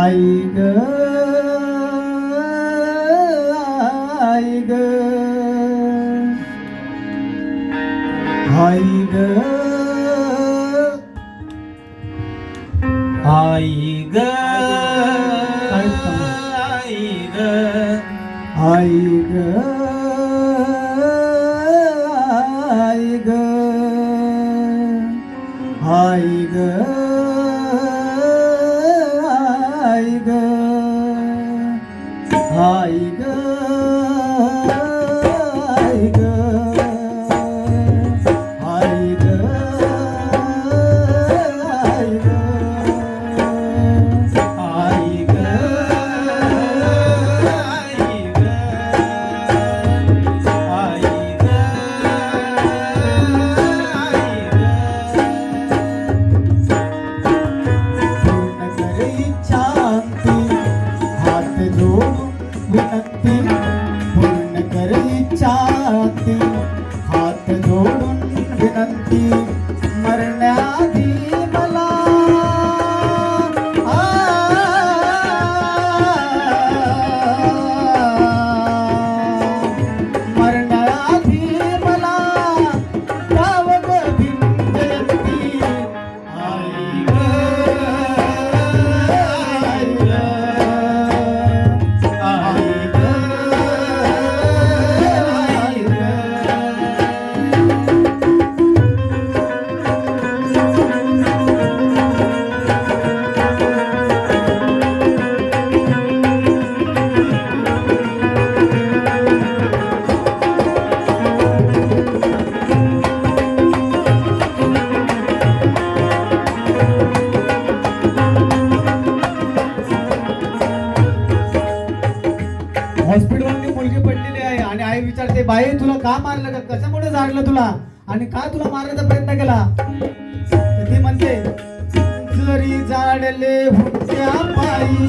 आई ग आई ग आई ग आई ग आई ग आई ग आई ग ग. आई ग. कर हात जोडून विनंती. आई बाई तुला का मारलं? का कशामुळे झाडलं तुला? आणि का तुला मारण्याचा प्रयत्न केला? तर ती म्हणते जरी जाडले हुट्या पायी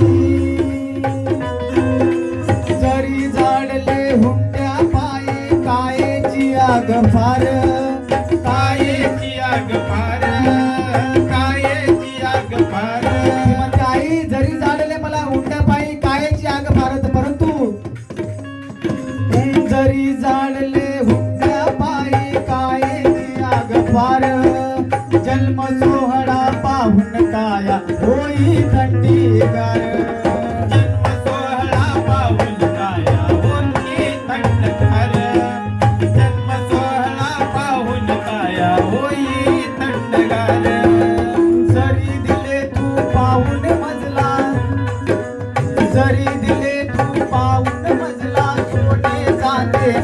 जरी जाडले हुट्या पायी कायेची आग फार कायेची आग फार.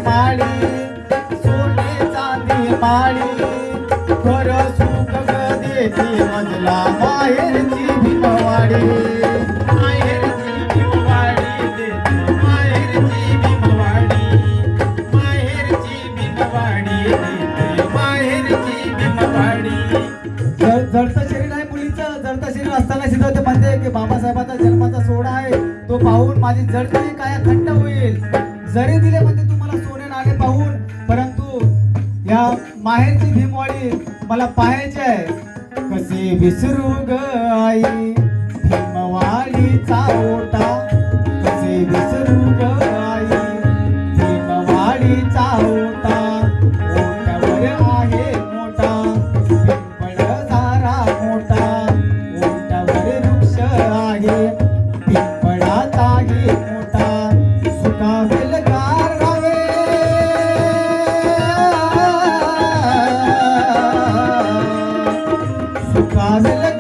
माळी सोने माळी सुख मजला माहेरची भीमवाडी. माहेरची भीमवाडी माहेरची भीमवाडी माहेरची भीमवाडी देते माहेरची भीमवाडी. जडतं शरीर आहे मुलीचं जडतं शरीर असताना सुद्धा ते म्हणते की बाबासाहेबांचा जन्माचा सोहळा आहे. तो पाहून माझी जडतरी काय खंड होईल. जरी दिले म्हणजे या माहेरची भीमवाडी मला पाहायची आहे कसे विसरू ग आई? காதல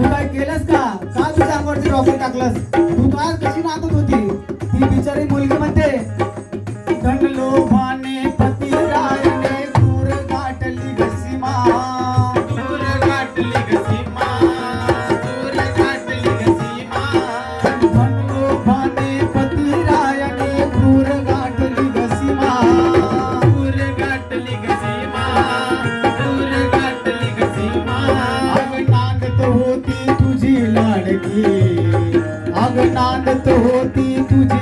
तू काय केलंस का? का तुझ्या अंगावरती रॉकेट टाकलंस? तू काय कशी नाचत होती? ती बिचारी मुलगी म्हणते थंड लोभान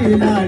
माझी लाडकी